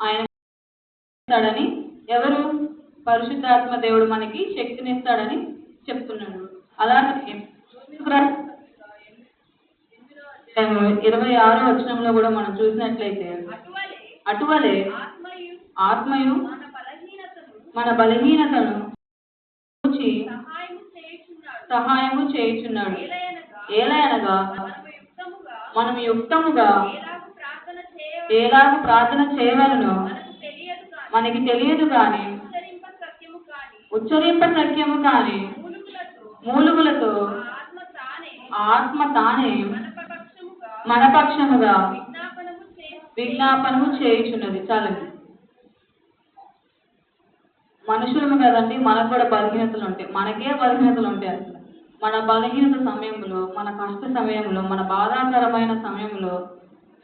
ఆయన ఇస్తాడని ఎవరు? పరిశుద్ధాత్మ దేవుడు మనకి శక్తినిస్తాడని చెప్తున్నాడు. అలాగే ఇరవై ఆరో వచనంలో కూడా మనం చూసినట్లయితే అటువలే ఆత్మయు మన బలహీనతను చూచి సహాయము చేయుచున్నాడు. ఏలయనగా మనం యుక్తముగా ఏలాగ ప్రార్థన చేయవలనో మనకు తెలియదు కాని ఉచ్చరింప సత్యము కాని మూలుగులతో ఆత్మ తానే మన పక్షముగా విజ్ఞాపనము చేయుచున్నది. చాలండి. మనుషులము కదండి మనకు కూడా బలహీనతలు ఉంటాయి. మనకే బలహీనతలు ఉంటాయి అసలు. మన బలహీనత సమయంలో మన కష్ట సమయంలో మన బాధాకరమైన సమయంలో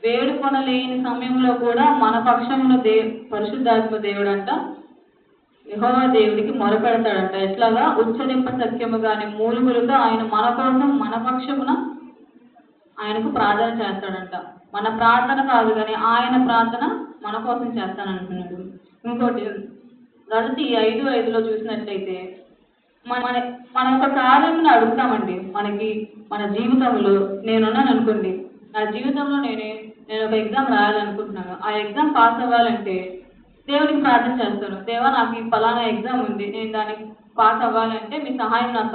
వేడుకొనలేని సమయంలో కూడా మన పక్షంలో దే పరిశుద్ధాత్మ దేవుడు అంట యహోవా దేవుడికి మొరపెడతాడంట. ఎట్లాగా? ఉచ్చరింప సత్యముగానే మూలుగులుగా ఆయన మన కోసం మన పక్షమున ఆయనకు ప్రార్థన చేస్తాడంట. మన ప్రార్థన కాదు కానీ ఆయన ప్రార్థన మన కోసం చేస్తానంటున్నాడు. ఇంకోటి గలతి ఐదు ఐదులో చూసినట్లయితే మన మన మనం ఒక కార్యం అడుగుతామండి. మనకి మన జీవితంలో నేనున్నాను అనుకోండి నా జీవితంలో నేనే నేను ఒక ఎగ్జామ్ రాయాలనుకుంటున్నాను. ఆ ఎగ్జామ్ పాస్ అవ్వాలంటే దేవునికి ప్రార్థన చేస్తాను. దేవా నాకు ఈ ఫలానా ఎగ్జామ్ ఉంది. నేను దానికి పాస్ అవ్వాలంటే మీ సహాయం నాకు